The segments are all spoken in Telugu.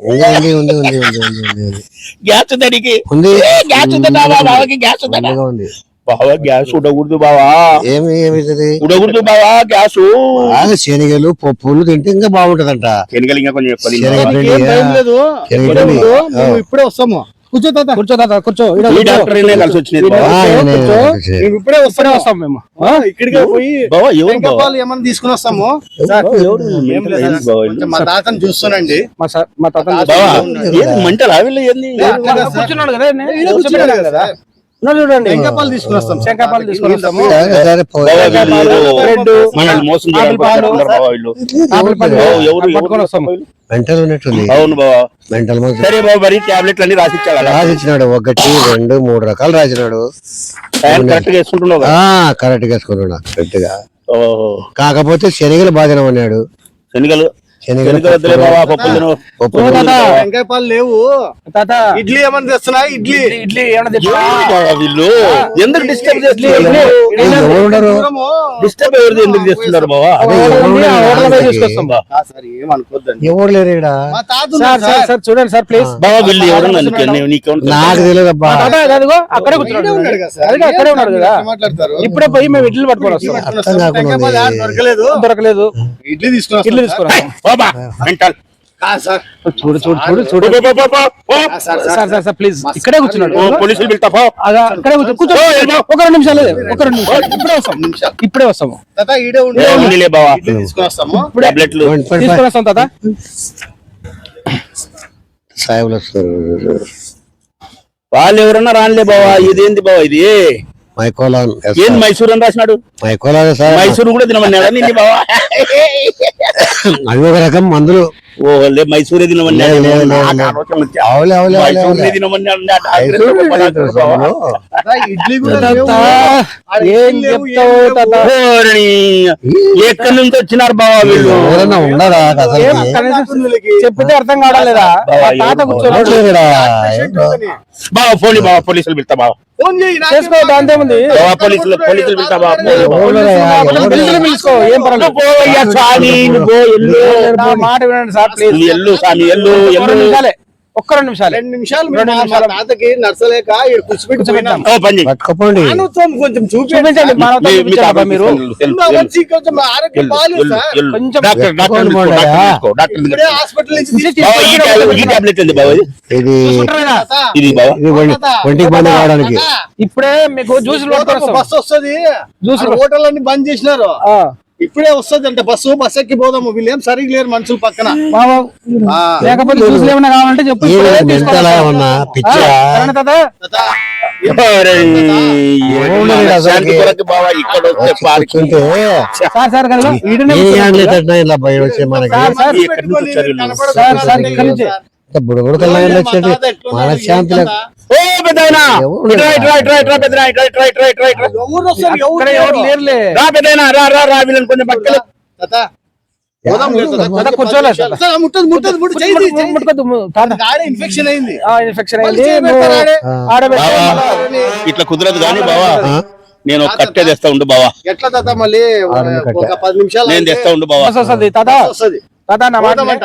ఉంది ఉంది ఉంది ఉంది ఉంది ఉంది గ్యాస్ ఉందడికి ఉంది. గ్యాస్ ఉందా బాబాకి గ్యాస్ ఉందా? ఉంది బావా గ్యాస్ ఉండకూడదు బావా. ఏమి ఏమైతుంది ఉండకూడదు బావా గ్యాస్. శనగలు పప్పులు తింటే ఇంకా బాగుంటదంట. శనగలు ఇంకా కొంచెం ఇప్పుడే వస్తాము. కూర్చో తాత. కూర్చో తాత కూర్చో. ఇప్పుడే వస్తూనే వస్తాం మేము. ఇక్కడికి పోయి బాబాలు ఏమన్నా తీసుకుని వస్తాము మా తాతను చూస్తానండి మా తాత మంటలు? అవి కూర్చున్నాడు కదా? మెంటల్ ఉన్నట్టుంది. మెంటల్ బాబు టాబ్లెట్లు అన్ని రాసిచ్చాడు రాసిచ్చినాడు ఒకటి రెండు మూడు రకాలు రాసినాడు. కరెక్ట్గా వేసుకుంటున్నాడు కాకపోతే శనిగలు బాధనం అన్నాడు ఇడ్లీ ఇడ్లీ. ఇడ్లీ బావా చూడండి సార్ ప్లీజ్. బావా వీళ్ళు ఎవరు నాకు తెలియదు అక్కడే కూర్చున్నాడు. అక్కడే ఉన్నాడు కదా. ఇప్పుడే పోయి మేము ఇడ్లీ పట్టుకోవాలి దొరకలేదు. ఇడ్లీ తీసుకున్నాం ఇడ్లీ తీసుకున్నాం బాబా మెంటల్. చూడు చూడు చూడు చూడు. Sir sir. Sir please. ఇక్కడే కూర్చున్నాడు. పోలీసులు ఇక్కడే కూర్చో ఒక రెండు నిమిషాలు ఒక రెండు ఇప్పుడే వస్తాం. ఇప్పుడే వస్తాము వస్తాం తాత. వాళ్ళు ఎవరన్నా రానిలే బావా. ఇదేంది బావా ఇది? మైకోలాన్ ఏంది మైసూర్ అని రాసినాడు? మైకోలాన్ సార్. మైసూర్ కూడా తినమన్నాడా అవి ఒక రకం మందులు. ఎక్కడి నుంచి వచ్చినారు బాబా వీళ్ళు? చెప్పితే అర్థం కావట్లేదా? బాబా ఫోన్ బాబా పోలీసులు పిలుతా బాబా మాట వినండి సార్ నిమిషాలే ఒక్క రెండు నిమిషాలు. రెండు నిమిషాలు రెండు కొంచెం కొంచెం ఆరోగ్యం కొంచెం హాస్పిటల్ టాబ్లెట్ ఉంది ఇప్పుడే మీకు జ్యూసులు బస్ వస్తుంది. జ్యూసులు హోటల్ అన్ని బంద్ చేసినారు. ఇప్పుడే వస్తుంది అంటే బస్సు బస్ ఎక్కి పోదాము వీళ్ళు ఏం సరిగ్గా లేరు మనుషులు పక్కన. లేకపోతే కావాలంటే చెప్పు. ఇక్కడ నుంచి. బుడబుడక మనశ్శాంతి ఇన్ఫెక్షన్ అయింది. ఇట్లా కుదరదు కానీ బావా నేను కట్టే తెస్తా ఉండు బావా. ఎట్లా తాత మళ్ళీ పది నిమిషాలు నేను తెస్తా ఉండు బావా. తదా తాత. నా మాట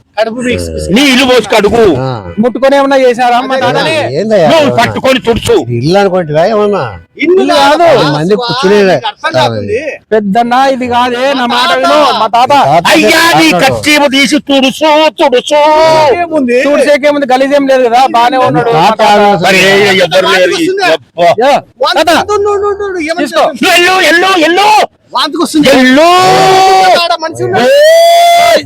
నీళ్ళు పోసి కడుగు. ముట్టుకొని ఏమన్నా చేశారా పట్టుకొని తుడుచు. ఇల్లు అనుకుంటుందా ఏమన్నా? ఇల్లు కాదు. మంది పెద్దన్న ఇది కాదే నా మాట మా తాత. అయ్యా నీ తీసి తుడుచు తుడుచు. తుడిచేకేముంది? గలీజ్ ఏం లేదు కదా. బానే ఉన్నాడు ఎల్లు ఎల్లు ఎల్లు వాంతికొస్తుంది. ఎల్లు మనిషి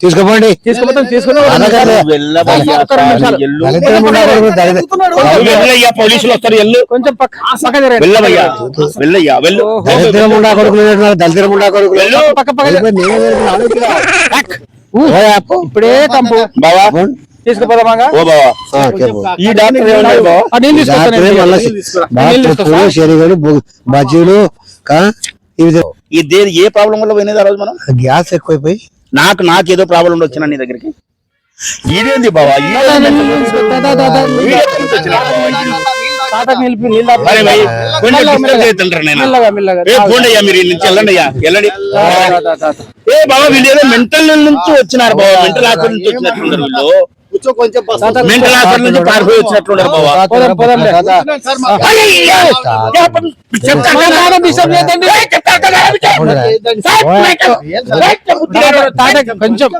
తీసుకోపోండి. పోలీసులు వస్తారు ఎల్లు. కొంచెం పక్క పక్క జరగండి. వెళ్ళవయ్యా వెళ్ళయ్యా వెళ్ళు. దళితుల ముండా కొడుకులు ఉన్నారు, దళితుల ముండా కొడుకులు. వెళ్ళు. పక్క పక్క జరగండి. వెళ్ళిపోయి నేనే వెళ్తున్నాను, ఇక్కడ. ఓయ్ అప్పు. ఇప్పుడే కంపు. బావా. తీసుకుపోదామాగా ఓ బావా. ఆ, చెప్పు. ఈ డాక్టర్ మళ్ళా బజ్జీలు ఇవి ఈ దేని ఏ ప్రాబ్లం వల్ల పోయినది ఆ రోజు మనం? గ్యాస్ ఎక్కువైపోయి. నాకు నాకు ఏదో ప్రాబ్లం వచ్చిన నీ దగ్గరికి? ఇదేంది ఏ బాబా వీళ్ళు ఏదో మెంటల్ నుంచి వచ్చినారు బాబా మెంటల్ హాస్పిటల్ నుంచి వచ్చినట్లున్నారు వీళ్ళు. కూర్చో కొంచెం మెంటల్ హాస్పిటల్ నుంచి పారిపోయి వచ్చినట్లున్నారు బాబా కొంచెం